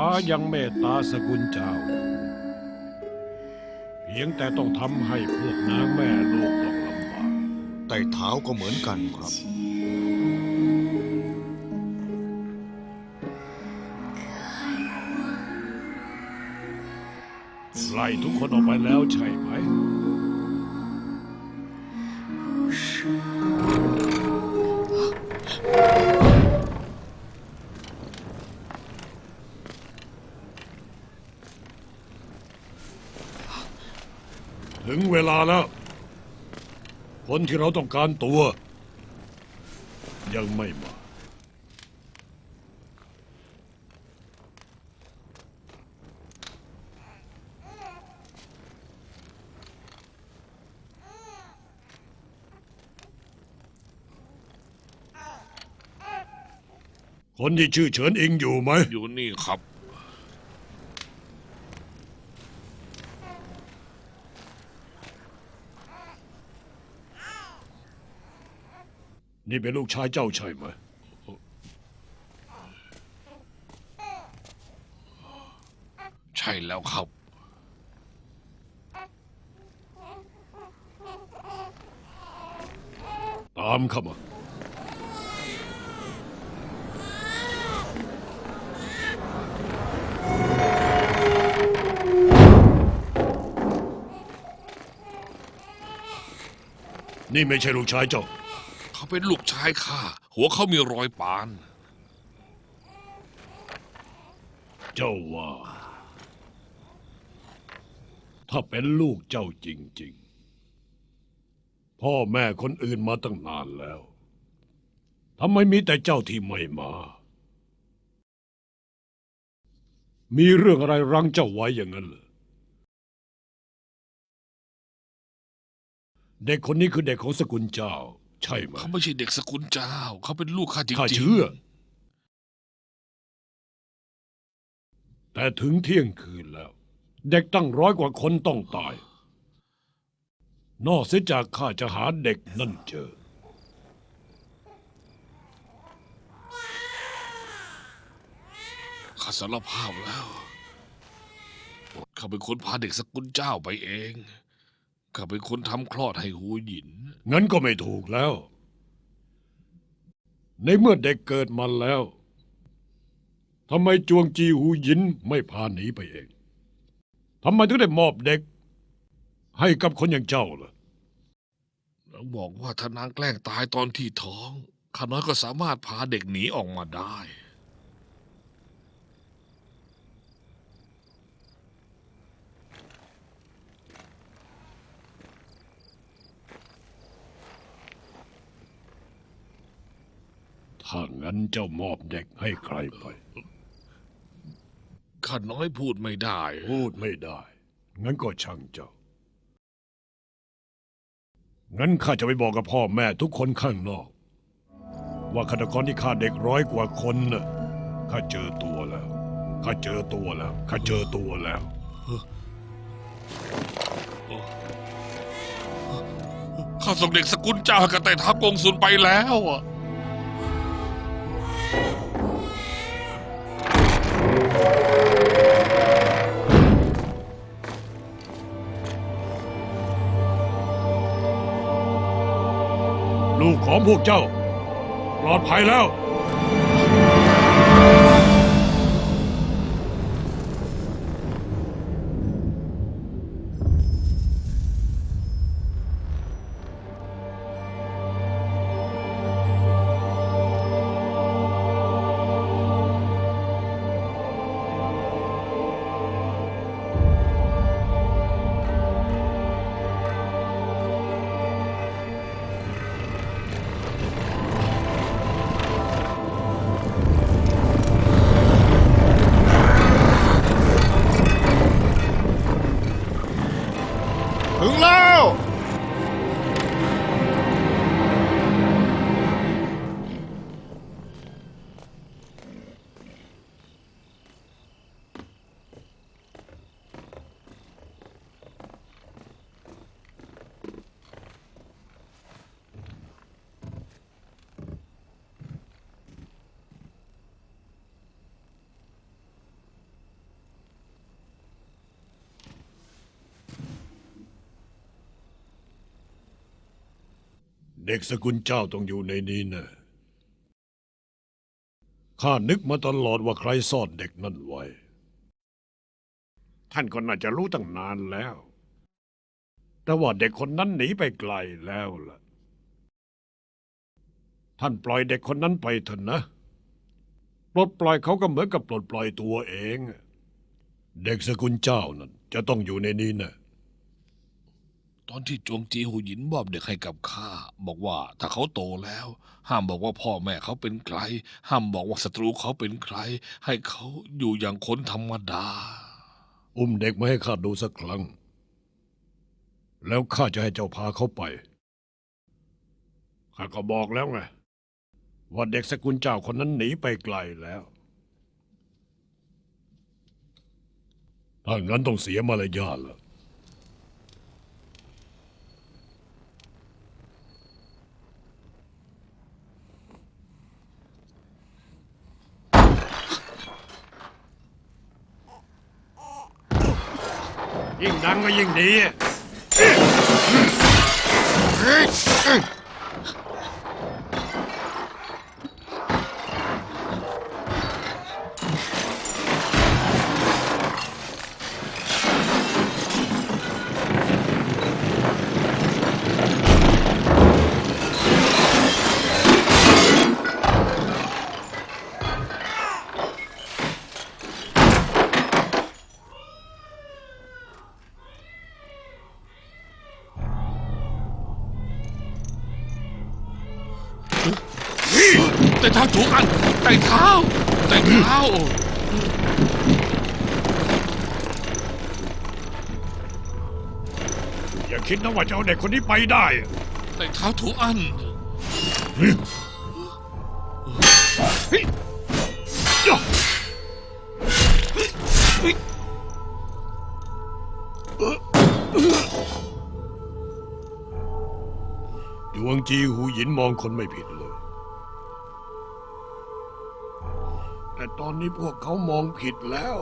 ฟ้ายังเมตตาสกุลเจ้าอยู่เพียงแต่ต้องทำให้พวกนางแม่ลูกต้องลำบากไต่เท้าก็เหมือนกันครับ ไล่ทุกคนออกไปแล้วใช่ไหม ถึงเวลาแล้ว คนที่เราต้องการตัว ยังไม่มาคนที่ชื่อเฉินอิงอยู่ไหม อยู่นี่ครับ นี่เป็นลูกชายเจ้าใช่ไหม ใช่แล้วครับ ตามเข้ามา นี่ไม่ใช่ลูกชายเจ้า เขาเป็นลูกชายข้าหัวเขามีรอยปาน เจ้าว่า ถ้าเป็นลูกเจ้าจริง ๆ พ่อแม่คนอื่นมาตั้งนานแล้วทำไมมีแต่เจ้าที่ไม่มา มีเรื่องอะไรรั้งเจ้าไว้อย่างนั้นเหรอเด็กคนนี้คือเด็กของสกุลเจ้า ใช่ไหมเขาไม่ใช่เด็กสกุลเจ้า เขาเป็นลูกข้าจริงๆ ข้าเชื่อ แต่ถึงเที่ยงคืนแล้ว เด็กตั้งร้อยกว่าคนต้องตาย นอกเสียจากข้าจะหาเด็กนั่นเจอ ข้าสารภาพแล้ว ข้าเป็นคนพาเด็กสกุลเจ้าไปเอง ข้าเป็นคนทำคลอดให้หูหยิน งั้นก็ไม่ถูกแล้ว ในเมื่อเด็กเกิดมาแล้วทำไมจวงจีหูหยินไม่พาหนีไปเองทำไมถึงได้มอบเด็ก ให้กับคนอย่างเจ้าล่ะแล้วบอกว่าถ้านางแกล้งตายตอนที่ท้องข้าน้อยก็สามารถพาเด็กหนีออกมาได้ ถ้างั้นเจ้ามอบเด็กให้ใครไป ข้าน้อยพูดไม่ได้ พูดไม่ได้ งั้นก็ช่างเจ้า งั้นข้าจะไปบอกกับพ่อแม่ทุกคนข้างนอก ว่าฆาตกรที่ฆ่าเด็กร้อยกว่าคนน่ะข้าเจอตัวแล้วข้าเจอตัวแล้วข้าเจอตัวแล้วข้าส่งเด็กสกุลเจ้าให้กับไต่ทัพกงสุนไปแล้วอะ ของพวกเจ้า ปลอดภัยแล้ว เด็กสกุลเจ้าต้องอยู่ในนี้นะข้านึกมาตลอดว่าใครซ่อนเด็กนั่นไว้ ท่านก็น่าจะรู้ตั้งนานแล้ว แต่ว่าเด็กคนนั้นหนีไปไกลแล้วล่ะ ท่านปล่อยเด็กคนนั้นไปเถอะนะปลดปล่อยเขาก็เหมือนกับปลดปล่อยตัวเอง เด็กสกุลเจ้านั่นจะต้องอยู่ในนี้นะ อนที่จวงจีหูหยินมอบเด็กให้กับข้า บอกว่าถ้าเขาโตแล้ว ห้ามบอกว่าพ่อแม่เขาเป็นใคร ห้ามบอกว่าศัตรูเขาเป็นใคร ให้เขาอยู่อย่างคนธรรมดา อุ้มเด็กมาให้ข้าดูสักครั้ง แล้วข้าจะให้เจ้าพาเขาไปข้าก็บอกแล้วไงว่าเด็กสกุลเจ้าคนนั้นหนีไปไกลแล้วถ้างั้นต้องเสียมารยาทละ ยิ่งดังก็ยิ่งดี ถูกอันแต่เท้าแต่เท้าอย่าคิดนะว่าจะเอาเด็กคนนี้ไปได้แต่เท้าถูกอันดวงจีหูหยินมองคนไม่ผิดเลย แต่ตอนนี้พวกเขามองผิดแล้ว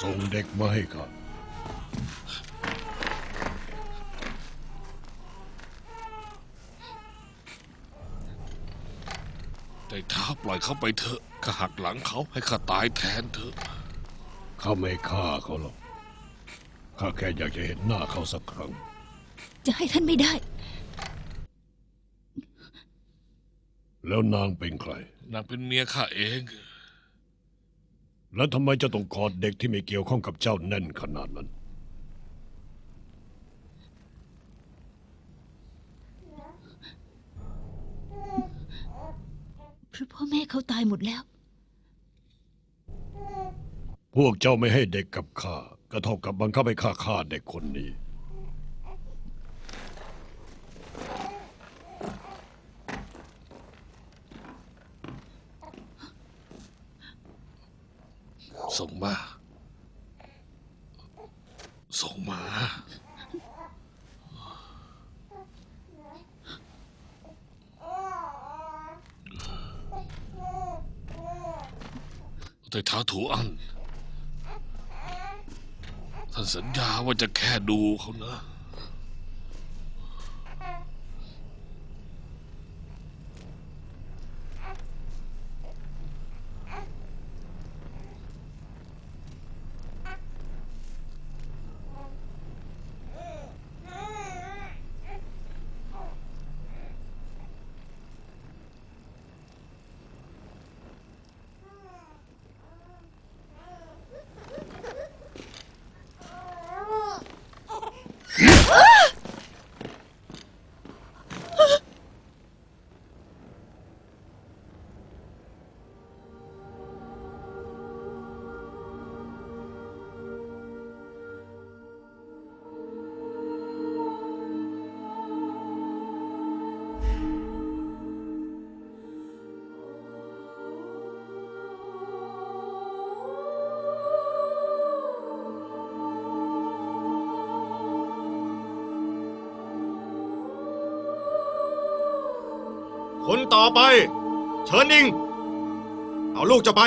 ส่งเด็กมาให้ข้าแต่เท้าปล่อยเขาไปเถอะข้าหักหลังเขาให้ข้าตายแทนเถอะข้าไม่ฆ่าเขาหรอกข้าแค่อยากจะเห็นหน้าเขาสักครั้ง จะให้ท่านไม่ได้ แล้วนางเป็นใคร นางเป็นเมียข้าเอง แล้วทำไมจะต้องกอดเด็กที่ไม่เกี่ยวข้องกับเจ้าแน่นขนาดนั้น เพราะพ่อแม่เขาตายหมดแล้ว พวกเจ้าไม่ให้เด็กกับข้าก็เท่ากับบังคับให้ข้าฆ่าเด็กคนนี้ ส่งมา ส่งมา แต่เท้าถูอัน ท่านสัญญาว่าจะแค่ดูเขานะ คนต่อไป เชิญอิง เอาลูกจะไป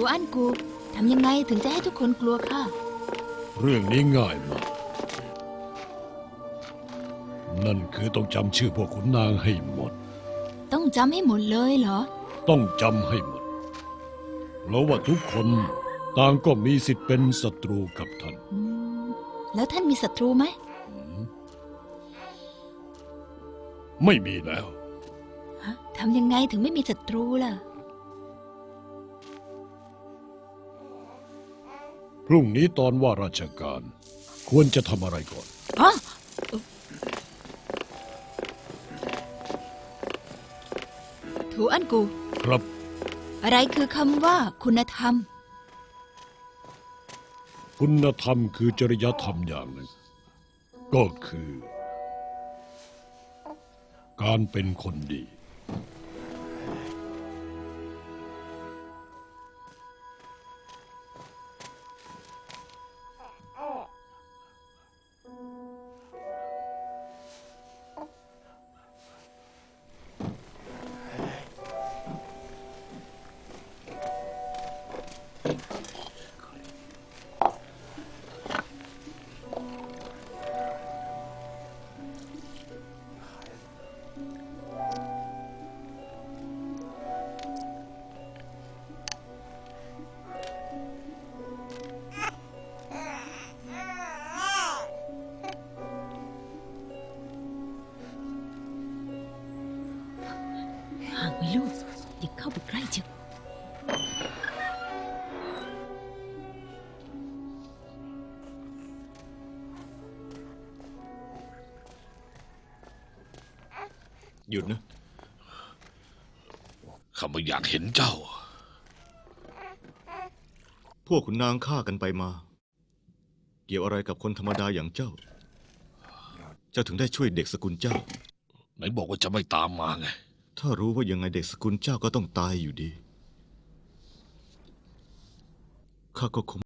ถูอันกูทำยังไงถึงจะให้ทุกคนกลัวข้าเรื่องนี้ง่ายมาก นั่นคือต้องจำชื่อพวกขุนนางให้หมด ต้องจำให้หมดเลยเหรอ ต้องจำให้หมดเพราะว่าทุกคนต่างก็มีสิทธิ์เป็นศัตรูกับท่าน อืมแล้วท่านมีศัตรูไหม ไม่มีแล้ว ฮะทำยังไงถึงไม่มีศัตรูล่ะ รุ่งนี้ตอนว่าราชการ ควรจะทำอะไรก่อนอ๋อถูอันกู ครับ อะไรคือคำว่าคุณธรรม คุณธรรมคือจริยธรรมอย่างหนึ่ง ก็คือ การเป็นคนดี หยุดนะข้าไม่อยากเห็นเจ้า พวกขุนนางฆ่ากันไปมา เกี่ยวอะไรกับคนธรรมดาอย่างเจ้า เจ้าถึงได้ช่วยเด็กสกุลเจ้า ไหนบอกว่าจะไม่ตามมาไง ถ้ารู้ว่ายังไงเด็กสกุลเจ้าก็ต้องตายอยู่ดี ข้าก็คง